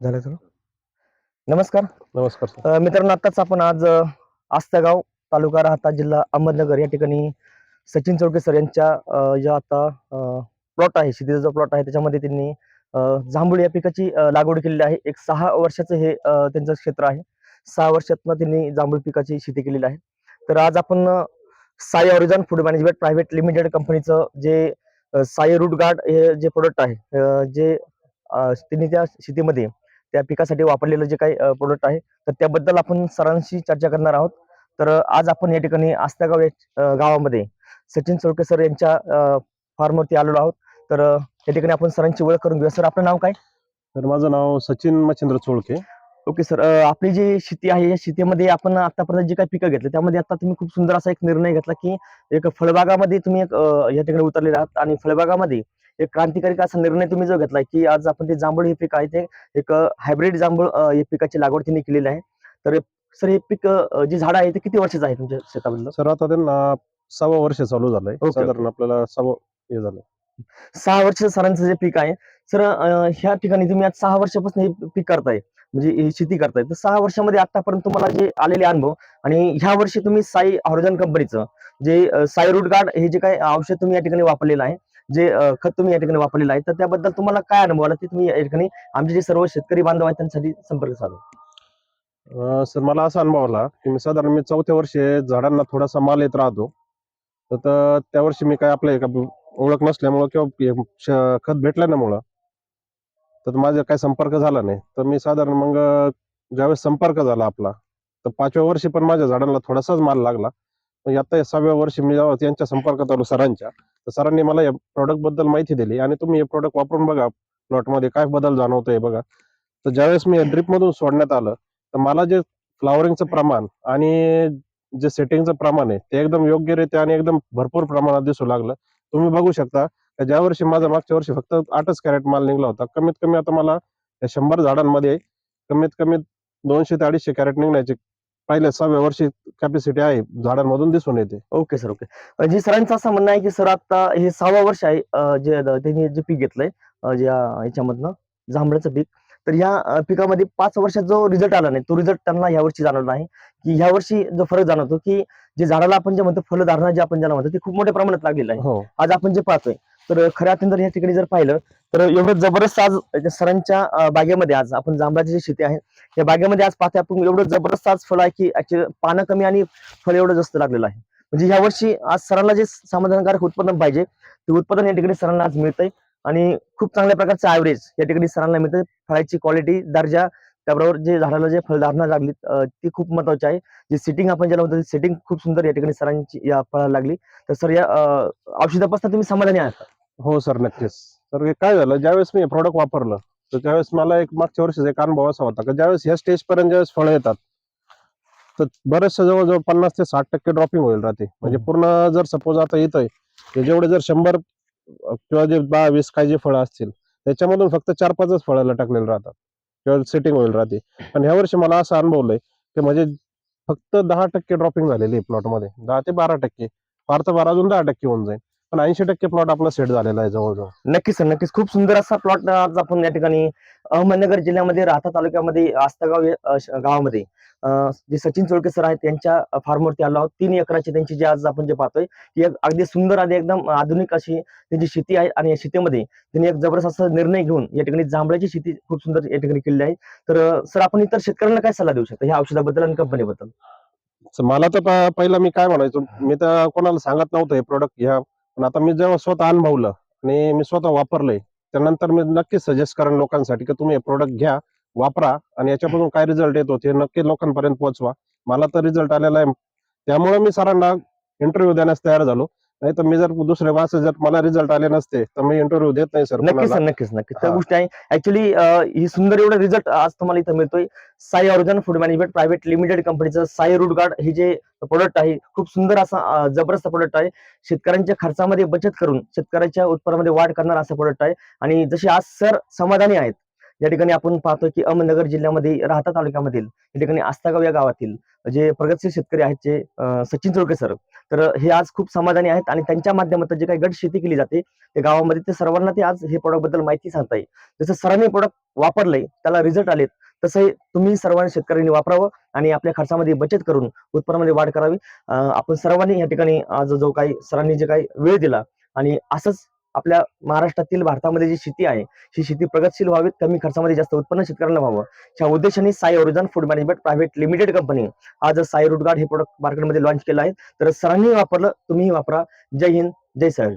झालं तर? नमस्कार. नमस्कार सर. अ, मित्रांनो आताच आपण आज अ, आस्तागाव तालुका राहता जिल्हा अहमदनगर या ठिकाणी सचिन चौके सर यांच्या अ, ज्या आता प्लॉट आहे शेतीचा जो प्लॉट आहे त्याच्यामध्ये त्यांनी अ, जांभूळ या पिकाची अ, लागवड केलेली आहे. एक सहा वर्षाचं हे अ, त्यांचं क्षेत्र आहे. सहा वर्षातनं त्यांनी जांभूळ पिकाची शेती केलेली आहे. तर आज आपण अ, Sai Origin Food Management Private Limited कंपनीचं जे अ, साई रूट गार्ड हे जे प्रोडक्ट आहे अ, जे अ, त्यांनी त्या शेतीमध्ये त्या पिकासाठी वापरलेलं जे काही प्रोडक्ट आहे तर त्याबद्दल आपण सरांशी चर्चा करणार आहोत. तर आज आपण या ठिकाणी आस्तागाव या गावामध्ये सचिन चौके सर यांच्या फार्मवरती आलेलो आहोत. तर या ठिकाणी आपण सरांची ओळख करून घेऊया. सर आपलं नाव काय? तर माझं नाव सचिन मच्छिंद्र चोळके. Okay sir. आपली जी शेती आहे या शेतीमध्ये आपण आतापर्यंत जे काही पिकं घेतले त्यामध्ये आता तुम्ही खूप सुंदर असा एक निर्णय घेतला की एक फळबागामध्ये तुम्ही एक या ठिकाणी उतरलेले आहात आणि फळबागामध्ये एक क्रांतिकारी असा निर्णय तुम्ही जो घेतलाय की आज आपण ते जांभूळ हे पीक आहे ते एक हायब्रिड जांभूळ या पिकाची लागवड त्यांनी केलेली आहे. तर सर हे पीक जे झाड आहे ते किती वर्षाचं आहे तुमच्या शेतामधलं? सर आता त्यांना सव्वा वर्ष चालू झालंय. साधारण आपल्याला सव्वा हे झालं सहा वर्ष सरांचं जे पीक आहे सर ह्या ठिकाणी तुम्ही आज सहा वर्षापासून हे पीक करताय म्हणजे ही शेती करताय. तर सहा वर्षामध्ये आतापर्यंत तुम्हाला जे आलेले अनुभव आणि ह्या वर्षी तुम्ही साई हॉर्जन कंपनीचं जे साई रूट गार्ड हे जे काही औषध तुम्ही या ठिकाणी वापरलेलं आहे जे खत तुम्ही या ठिकाणी वापरलेलं आहे तर त्याबद्दल तुम्हाला काय अनुभव आला? ते तुम्ही या ठिकाणी आमचे जे सर्व शेतकरी बांधव आहेत त्यांच्यासाठी संपर्क साधा. सर मला असा अनुभव आला की मी साधारण मी चौथ्या वर्षी झाडांना थोडासा माल येत राहतो. तर त्या वर्षी मी काय आपलं एका ओळख नसल्यामुळं किंवा खत भेटल्यामुळं तर माझा काही संपर्क झाला नाही. तर मी साधारण मग ज्यावेळेस संपर्क झाला आपला तर पाचव्या वर्षी पण माझ्या झाडांना थोडासाच माल लागला. आता या सहाव्या वर्षी मी जेव्हा त्यांच्या संपर्कात आलो सरांच्या तर सरांनी मला या प्रॉडक्टबद्दल माहिती दिली आणि तुम्ही हे प्रॉडक्ट वापरून बघा प्लॉटमध्ये काय बदल जाणवतोय बघा. तर ज्यावेळेस मी ड्रिप मधून सोडण्यात आलं तर मला जे फ्लावरिंगचं प्रमाण आणि जे सेटिंगचं प्रमाण आहे ते एकदम योग्यरित्या आणि एकदम भरपूर प्रमाणात दिसू लागलं. तुम्ही बघू शकता ज्या वर्षी माझा मागच्या वर्षी फक्त आठच कॅरेट माल निघला होता कमीत कमी आता मला या शंभर झाडांमध्ये कमीत कमी दोनशे ते अडीचशे कॅरेट निघण्याची पहिल्या सहाव्या वर्षी कॅपॅसिटी आहे झाडांमधून दिसून येते. Okay sir okay. जी सरांचं असं म्हणणं आहे की सर आता हे सहावं वर्ष आहे जे त्यांनी जे पीक घेतलंय ह्याच्यामधनं जांभळाचं पीक तर ह्या अं, पिकामध्ये पाच वर्षात जो रिझल्ट आला नाही तो रिझल्ट त्यांना ह्या वर्षी जाणवला आहे. की ह्या वर्षी जो फरक जाणवतो की जे झाडाला आपण जे म्हणतो फलधारणा जे आपण ज्याला म्हणतो ते खूप मोठ्या प्रमाणात लागलेलं आहे. हो. आज आपण जे पाहतोय तर खऱ्या अर्थाने जर या ठिकाणी जर पाहिलं तर एवढं जबरदस्त आज सरांच्या बागेमध्ये आज आपण जांभळाची जी शेती आहे या बागेमध्ये आज पाहते आपण एवढं जबरदस्त आज फळ आहे की actually पानं कमी आणि फळ एवढं जास्त लागलेलं आहे. म्हणजे ह्या वर्षी आज सरांना जे समाधानकारक उत्पादन पाहिजे ते उत्पादन या ठिकाणी सरांना आज मिळतंय. आणि खूप चांगल्या प्रकारचं ऍव्हरेज या ठिकाणी सरांना मिळतंय. फळाची क्वालिटी दर्जा त्याबरोबर जे झाडाला जे फळधारणा लागली ती खूप महत्वाची आहे. जे सिटिंग आपण ज्याला म्हणतो सेटिंग खूप सुंदर या ठिकाणी सरांची या फळाला लागली. तर सर या औषधापासून तुम्ही समाधानी आहात हो सर नक्कीच. तर हे काय झालं ज्यावेळेस मी हे प्रॉडक्ट वापरलं तर त्यावेळेस मला एक मागच्या वर्षीचा एक अनुभव असा होता की ज्यावेळेस ह्या स्टेज पर्यंत ज्यावेळेस फळं येतात तर बरेचशा जवळजवळ पन्नास ते साठ टक्के ड्रॉपिंग होईल राहते म्हणजे हम्म. पूर्ण जर सपोज आता येतंय ते जेवढे जर शंभर किंवा जे दहा वीस काही जे फळं असतील त्याच्यामधून फक्त चार पाचच फळं लटकलेले राहतात किंवा सेटिंग होईल राहते पण ह्या वर्षी मला असं अनुभवलंय की म्हणजे फक्त दहा टक्के ड्रॉपिंग झालेली आहे प्लॉटमध्ये दहा ते बारा टक्के फार तर बारा अजून दहा टक्के होऊन जाईल. पण ऐंशी टक्के प्लॉट आपला सेट झालेला आहे जवळजवळ. नक्कीच सर नक्कीच. खूप सुंदर असा प्लॉट आज आपण या ठिकाणी अहमदनगर जिल्ह्यामध्ये राहता तालुक्यामध्ये आस्तागाव या, गावामध्ये अं, जे सचिन चोळके सर आहेत त्यांच्या फार्मवरती आलो आहोत. तीन एकराची त्यांची जी आज आपण जे पाहतोय ती एक अगदी सुंदर आणि एकदम आधुनिक अशी त्यांची शेती आहे आणि या शेतीमध्ये त्यांनी एक जबरदस्त असा निर्णय घेऊन या ठिकाणी जांभळाची शेती खूप सुंदर या ठिकाणी केलेली आहे. तर सर आपण इतर शेतकऱ्यांना काय सल्ला देऊ शकता ह्या औषधाबद्दल आणि कंपनीबद्दल मला तर पहिला मी काय म्हणायचो मी तर कोणाला सांगत नव्हतं हे प्रोडक्ट घ्या. पण आता मी जेव्हा स्वतः अनुभवलं आणि मी स्वतः वापरलंय त्यानंतर मी नक्कीच सजेस्ट करेन लोकांसाठी की तुम्ही हे प्रोडक्ट घ्या वापरा आणि याच्यापासून काय रिझल्ट येतो ते नक्की लोकांपर्यंत पोहोचवा. मला तर रिझल्ट आलेला आहे. त्यामुळे मी सरांना इंटरव्ह्यू देण्यास तयार झालो. नाही तर मी जर दुसरे वास जर मला रिझल्ट आले नसते तर मी इंटरव्ह्यू देत नाही सर नक्कीच सर नक्कीच नक्कीच. त्या. गोष्टी आहे ऍक्च्युली ही सुंदर एवढा रिझल्ट आज तुम्हाला इथं मिळतोय. Sai Origin Food Management Private Limited कंपनीचं साई रूट गार्ड हे जे प्रोडक्ट आहे खूप सुंदर असा जबरदस्त प्रोडक्ट आहे. शेतकऱ्यांच्या खर्चामध्ये बचत करून शेतकऱ्याच्या उत्पन्नामध्ये वाढ करणारा असा प्रोडक्ट आहे. आणि जसे आज सर समाधानी आहेत. या ठिकाणी आपण पाहतो की अहमदनगर जिल्ह्यामध्ये राहता तालुक्यामधील या ठिकाणी आस्तागाव या गावातील जे प्रगतशील शेतकरी आहेत जे सचिन चोळके सर तर हे आज खूप समाधानी आहेत आणि त्यांच्या माध्यमातून जे काही गट शेती केली जाते ते गावामध्ये ते सर्वांना ते आज हे प्रोडक्टबद्दल माहिती सांगता येईल. जसं सरांनी प्रोडक्ट वापरलंय त्याला रिझल्ट आलेत तसं तुम्ही सर्वांनी शेतकऱ्यांनी वापरावं आणि आपल्या खर्चामध्ये बचत करून उत्पन्नामध्ये वाढ करावी. आपण सर्वांनी या ठिकाणी आज जो काही सरांनी जे काही वेळ दिला आणि असंच आपल्या महाराष्ट्रातील भारतामध्ये जी शेती आहे ही शेती प्रगतशील व्हावी कमी खर्चामध्ये जास्त उत्पन्न शेतकऱ्यांना व्हावं. या उद्देशाने Sai Origin Food Management Private Limited company आज साई रूटगार्ड हे प्रोडक्ट मार्केटमध्ये लॉन्च केलं आहे तर सरांनी वापरलं तुम्ही वापरा. जय हिंद जय साई